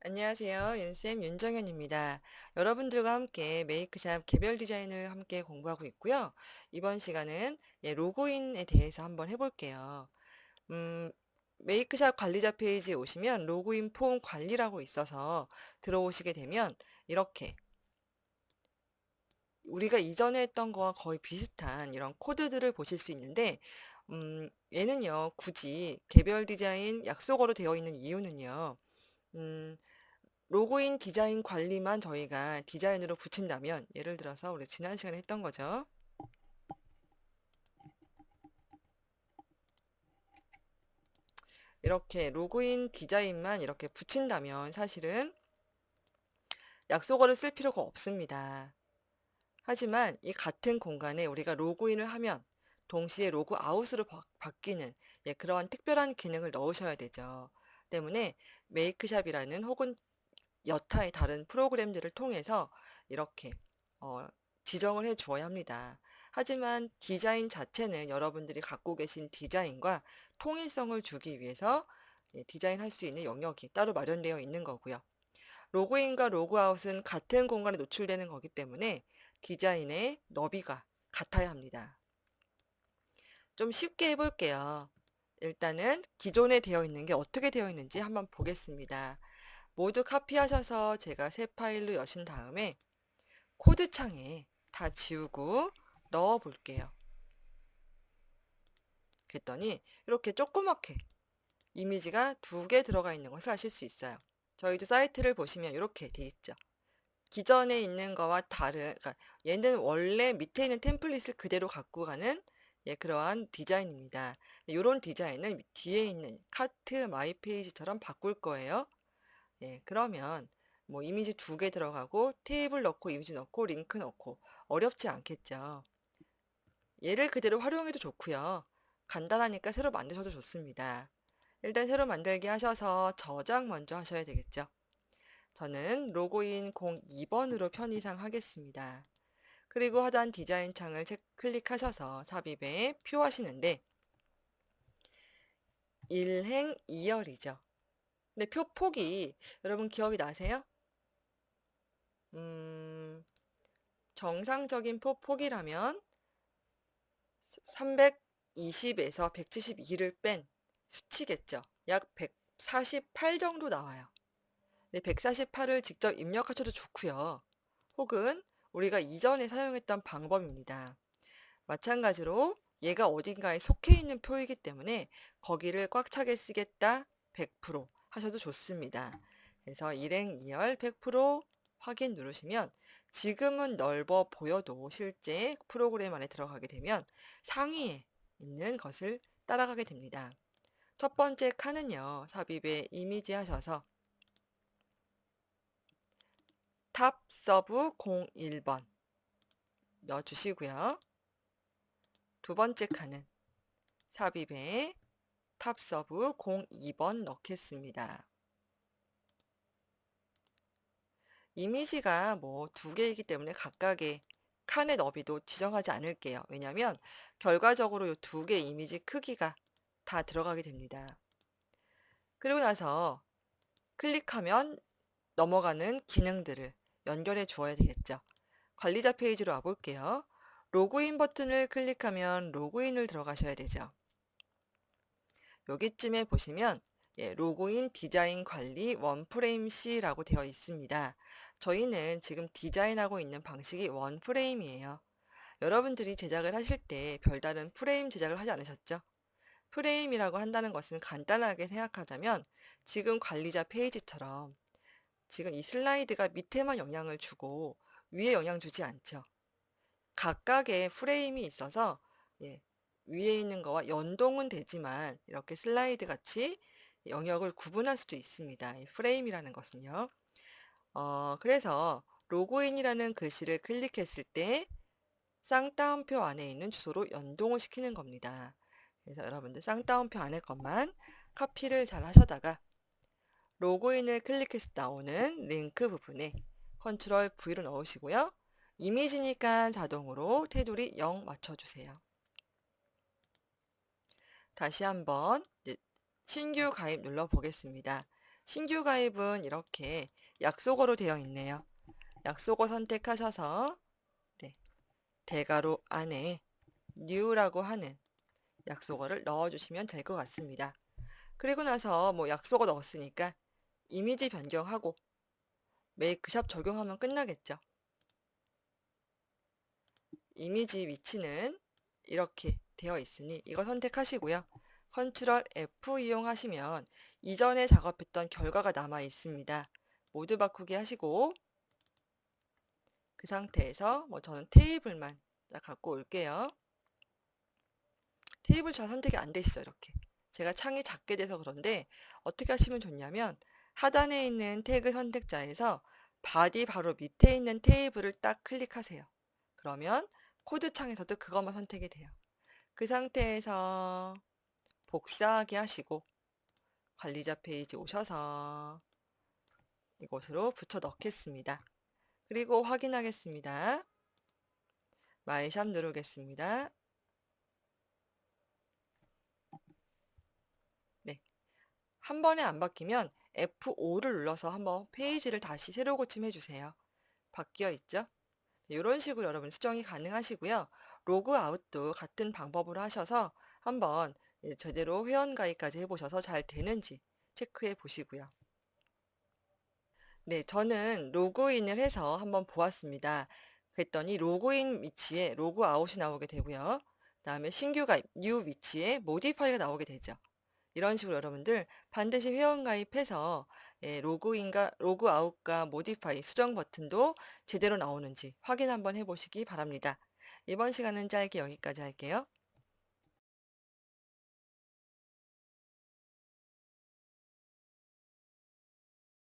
안녕하세요. 윤쌤 윤정현입니다. 여러분들과 함께 메이크샵 개별 디자인을 함께 공부하고 있고요. 이번 시간은 예, 로그인에 대해서 한번 해볼게요. 음, 메이크샵 관리자 페이지에 오시면 로그인 폼 관리라고 있어서 들어오시게 되면 이렇게 우리가 이전에 했던 거와 거의 비슷한 이런 코드들을 보실 수 있는데 음, 얘는요, 굳이 개별 디자인 약속어로 되어 있는 이유는요, 음, 로그인 디자인 관리만 저희가 디자인으로 붙인다면 예를 들어서 우리 지난 시간에 했던 거죠. 이렇게 로그인 디자인만 이렇게 붙인다면 사실은 약속어를 쓸 필요가 없습니다. 하지만 이 같은 공간에 우리가 로그인을 하면 동시에 로그아웃으로 바, 바뀌는 예, 그러한 특별한 기능을 넣으셔야 되죠. 때문에 메이크샵이라는 혹은 여타의 다른 프로그램들을 통해서 이렇게 어, 지정을 해 주어야 합니다. 하지만 디자인 자체는 여러분들이 갖고 계신 디자인과 통일성을 주기 위해서 예, 디자인할 수 있는 영역이 따로 마련되어 있는 거고요. 로그인과 로그아웃은 같은 공간에 노출되는 거기 때문에 디자인의 너비가 같아야 합니다. 좀 쉽게 해볼게요. 일단은 기존에 되어 있는 게 어떻게 되어 있는지 한번 보겠습니다. 모두 카피하셔서 제가 새 파일로 여신 다음에 코드 창에 다 지우고 넣어 볼게요. 그랬더니 이렇게 조그맣게 이미지가 두 개 들어가 있는 것을 아실 수 있어요. 저희도 사이트를 보시면 이렇게 돼 있죠. 기존에 있는 거와 다른, 그러니까 얘는 원래 밑에 있는 템플릿을 그대로 갖고 가는 예, 그러한 디자인입니다. 이런 디자인은 뒤에 있는 카트 마이 페이지처럼 바꿀 거예요. 예, 그러면 뭐 이미지 두 개 들어가고 테이블 넣고 이미지 넣고 링크 넣고 어렵지 않겠죠. 얘를 그대로 활용해도 좋고요. 간단하니까 새로 만드셔도 좋습니다. 일단 새로 만들기 하셔서 저장 먼저 하셔야 되겠죠. 저는 로그인 02번으로 편의상 하겠습니다. 그리고 하단 디자인 창을 체- 클릭하셔서 삽입에 표하시는데 1행 2열이죠. 근데 표 폭이 여러분 기억이 나세요? 음, 정상적인 표 폭이라면 320에서 172를 뺀 수치겠죠. 약 148 정도 나와요. 네, 148을 직접 입력하셔도 좋고요. 혹은 우리가 이전에 사용했던 방법입니다. 마찬가지로 얘가 어딘가에 속해 있는 표이기 때문에 거기를 꽉 차게 쓰겠다 100% 하셔도 좋습니다. 그래서 일행 2열 100% 확인 누르시면 지금은 넓어 보여도 실제 프로그램 안에 들어가게 되면 상위에 있는 것을 따라가게 됩니다. 첫 번째 칸은요, 삽입에 이미지 하셔서 탑 서브 01번 넣어주시고요. 두 번째 칸은 삽입에 탑 서브 02번 넣겠습니다. 이미지가 뭐 두 개이기 때문에 각각의 칸의 너비도 지정하지 않을게요. 왜냐하면 결과적으로 이 두 개의 이미지 크기가 다 들어가게 됩니다. 그리고 나서 클릭하면 넘어가는 기능들을 연결해 주어야 되겠죠. 관리자 페이지로 와볼게요. 로그인 버튼을 클릭하면 로그인을 들어가셔야 되죠. 여기쯤에 보시면 예, 로그인 디자인 관리 원프레임 C라고 되어 있습니다. 저희는 지금 디자인하고 있는 방식이 원프레임이에요. 여러분들이 제작을 하실 때 별다른 프레임 제작을 하지 않으셨죠? 프레임이라고 한다는 것은 간단하게 생각하자면 지금 관리자 페이지처럼 지금 이 슬라이드가 밑에만 영향을 주고 위에 영향 주지 않죠. 각각의 프레임이 있어서 예, 위에 있는 거와 연동은 되지만 이렇게 슬라이드 같이 영역을 구분할 수도 있습니다. 이 프레임이라는 것은요. 어, 그래서 로그인이라는 글씨를 클릭했을 때 쌍따옴표 안에 있는 주소로 연동을 시키는 겁니다. 그래서 여러분들 쌍따옴표 안에 것만 카피를 잘 하셔다가 로그인을 클릭해서 나오는 링크 부분에 컨트롤 V로 넣으시고요. 이미지니까 자동으로 테두리 0 맞춰주세요. 다시 한번 신규 가입 눌러 보겠습니다. 신규 가입은 이렇게 약속어로 되어 있네요. 약속어 선택하셔서 네, 대괄호 안에 new라고 하는 약속어를 넣어주시면 될 것 같습니다. 그리고 나서 뭐 약속어 넣었으니까 이미지 변경하고 메이크샵 적용하면 끝나겠죠. 이미지 위치는 이렇게 되어 있으니 이거 선택하시고요. 컨트롤 F 이용하시면 이전에 작업했던 결과가 남아 있습니다. 모두 바꾸기 하시고 그 상태에서 뭐 저는 테이블만 갖고 올게요. 테이블 잘 선택이 안 돼 있어요. 이렇게. 제가 창이 작게 돼서 그런데 어떻게 하시면 좋냐면 하단에 있는 태그 선택자에서 바디 바로 밑에 있는 테이블을 딱 클릭하세요. 그러면 코드 창에서도 그것만 선택이 돼요. 그 상태에서 복사하기 하시고 관리자 페이지 오셔서 이곳으로 붙여 넣겠습니다. 그리고 확인하겠습니다. 마이샵 누르겠습니다. 네. 한 번에 안 바뀌면 F5를 눌러서 한번 페이지를 다시 새로 고침해 주세요. 바뀌어 있죠? 이런 식으로 여러분 수정이 가능하시고요. 로그아웃도 같은 방법으로 하셔서 한번 제대로 회원가입까지 해보셔서 잘 되는지 체크해 보시고요. 네, 저는 로그인을 해서 한번 보았습니다. 그랬더니 로그인 위치에 로그아웃이 나오게 되고요. 그 다음에 신규 가입, 뉴 위치에 모디파이가 나오게 되죠. 이런 식으로 여러분들 반드시 회원 가입해서 예, 로그인과 로그 아웃과 모디파이 수정 버튼도 제대로 나오는지 확인 한번 해보시기 바랍니다. 이번 시간은 짧게 여기까지 할게요.